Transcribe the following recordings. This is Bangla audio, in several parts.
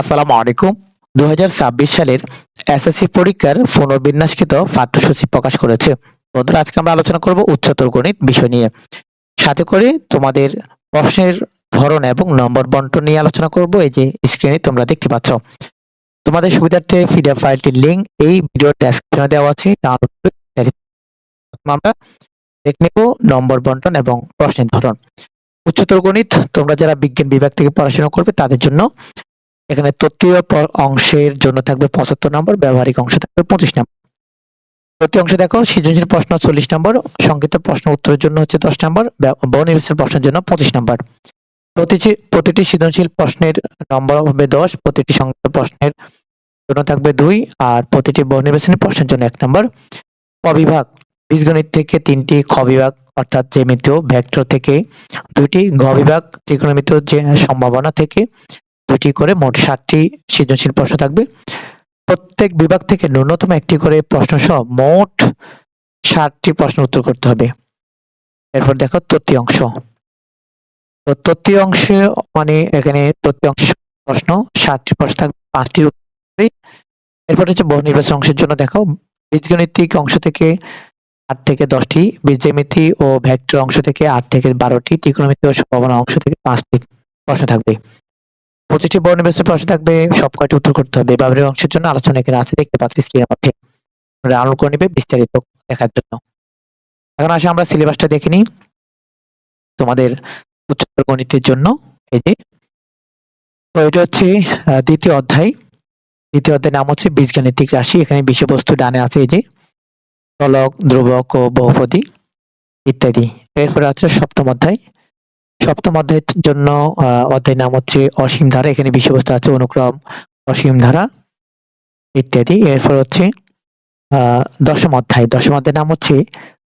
আসসালামু আলাইকুম। দু হাজার ছাব্বিশ সালের এসএসসি পরীক্ষার পুনর্বিন্যাসকৃত পাঠ্যসূচি প্রকাশ করেছে। বন্ধুরা, আজকে আমরা আলোচনা করব উচ্চতর গণিত বিষয় নিয়ে। সাথে করে তোমাদের প্রশ্নের ধরন এবং নম্বর বন্টন নিয়ে আলোচনা করব। এই যে স্ক্রিনে তোমরা দেখতে পাচ্ছ। তোমাদের সুবিধার্থে পিডিএফ ফাইলটির লিংক এই ভিডিও ডেসক্রিপশনে দেওয়া আছে। আমরা দেখে নেব নম্বর বন্টন এবং প্রশ্নের ধরন। উচ্চতর গণিত, তোমরা যারা বিজ্ঞান বিভাগ থেকে পড়াশোনা করবে, তাদের জন্য এখানে তত্ত্বীয় অংশের জন্য থাকবে পঁচাত্তর নম্বর, ব্যবহারিক অংশ থাকবে পঁচিশ নম্বর। প্রতি অংশে দেখো, সৃজনশীল প্রশ্ন চল্লিশ নম্বর, সংক্ষিপ্ত প্রশ্ন উত্তরের জন্য হচ্ছে দশ নম্বর বনির্বাচন প্রশ্নের জন্য পঁচিশ নম্বর। প্রতিটি প্রতিটি সৃজনশীল প্রশ্নের নম্বর হবে দশ, প্রতিটি সংক্ষিপ্ত প্রশ্নের জন্য থাকবে দুই, আর প্রতিটি বনির্বাচনী প্রশ্নের জন্য এক নম্বর। অবিভাগ বীজগণিত থেকে তিনটি, খ বিভাগ, অর্থাৎ জ্যামিতীয় ভেক্টর থেকে দুইটি ঘ বিভাগ ত্রিকোণমিতীয় যে সম্ভাবনা থেকে দুটি করে মোট ষাটটি সৃজনশীল প্রশ্ন থাকবে। প্রত্যেক বিভাগ থেকে ন্যূনতম একটি করে প্রশ্ন সহ মোট ষাটটি প্রশ্ন উত্তর করতে হবে। এরপর দেখো তৃতীয় অংশ। তৃতীয় অংশে মানে এখানে তৃতীয় অংশের প্রশ্ন ষাটটি প্রশ্ন থাকবে, পাঁচটি এরপর হচ্ছে বহু নির্বাচন অংশের জন্য দেখো, বীজগণিতিক অংশ থেকে আট থেকে দশটি, বীজজ্যামিতি ও ভেক্টর অংশ থেকে আট থেকে বারোটি, ত্রিকোণমিতি ও সম্ভাবনা অংশ থেকে পাঁচটি প্রশ্ন থাকবে। পঁচিশটি বর্ণ নির্বাচন প্রশ্ন থাকবে, সব কয়টি উত্তর করতে হবে। ব্যবহারিক অংশের জন্য আলোচনা এখানে আছে, দেখতে পাচ্ছি স্ক্রিনের মধ্যে। ডাউনলোড করে নিবে, বিস্তারিত দেখার জন্য। এখন আসে, আমরা সিলেবাসটা দেখে নিই। তোমাদের উচ্চতর গণিতের জন্য, এই যে। তো এটা হচ্ছে দ্বিতীয় অধ্যায়। দ্বিতীয় অধ্যায়ের নাম হচ্ছে বীজগাণিতিক রাশি। এখানে বিষয়বস্তু ডানে আছে, এই যে। চলক ধ্রুবক ও বহুপদী, ইত্যাদি। এরপরে আছে সপ্তম অধ্যায়। সপ্তম অধ্যায়ের জন্য অধ্যায়ের নাম হচ্ছে অসীম ধারা। এখানে বিষয়বস্তু আছে অনুক্রম অসীম ধারা ইত্যাদি। এরপর হচ্ছে দশম অধ্যায়। দশম অধ্যায়ের নাম হচ্ছে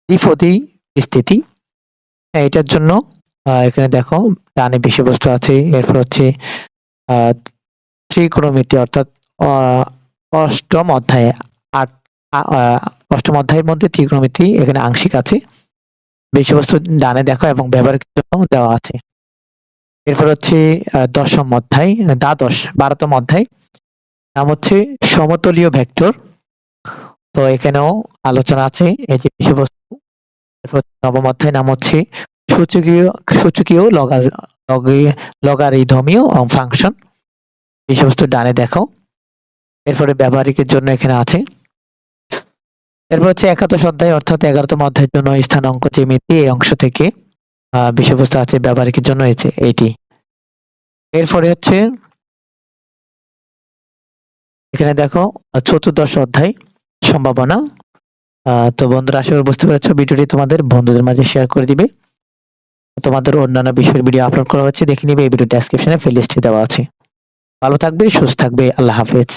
দ্বিপদী স্থিতি। হ্যাঁ, এটার জন্য এখানে দেখো ডানে বিষয়বস্তু আছে। এরপর হচ্ছে ত্রিকোণমিতি অর্থাৎ অষ্টম অধ্যায়ে। আট অষ্টম অধ্যায়ের মধ্যে ত্রিকোণমিতি এখানে আংশিক আছে। বিষয়বস্তু ডানে দেখো এবং ব্যবহারের দেওয়া আছে। এরপর হচ্ছে দশম অধ্যায়, দ্বাদশ, বারোতম অধ্যায়। নাম হচ্ছে সমতলীয় ভেক্টর। তো এখানেও আলোচনা আছে, এই যে বিষয়বস্তু নবম অধ্যায়, নাম হচ্ছে সূচকীয় সূচকীয় লগার, লগি- লগারিদমীয় ফাংশন বিষয়বস্তু ডানে দেখো। এরপরে ব্যবহারিকের জন্য এখানে আছে। এরপর হচ্ছে একাদশ অধ্যায়, অর্থাৎ এগারোতম অধ্যায়ের জন্য স্থান অঙ্ক জ্যামিতি এই অংশ থেকে বিষয়বস্তু আছে ব্যবহারিকের জন্য এতে এইটি। এরপরে হচ্ছে, এখানে দেখো, চতুর্দশ অধ্যায় সম্ভাবনা। তো বন্ধুরা, আশা করি বুঝতে পেরেছ, ভিডিওটি তোমাদের বন্ধুদের মাঝে শেয়ার করে দিবে। তোমাদের অন্যান্য বিষয়ের ভিডিও আপলোড করা হচ্ছে, দেখে নিবে, এই ভিডিও ডেসক্রিপশনে প্লেলিস্টে দেওয়া আছে। ভালো থাকবে, সুস্থ থাকবে, আল্লাহ হাফেজ।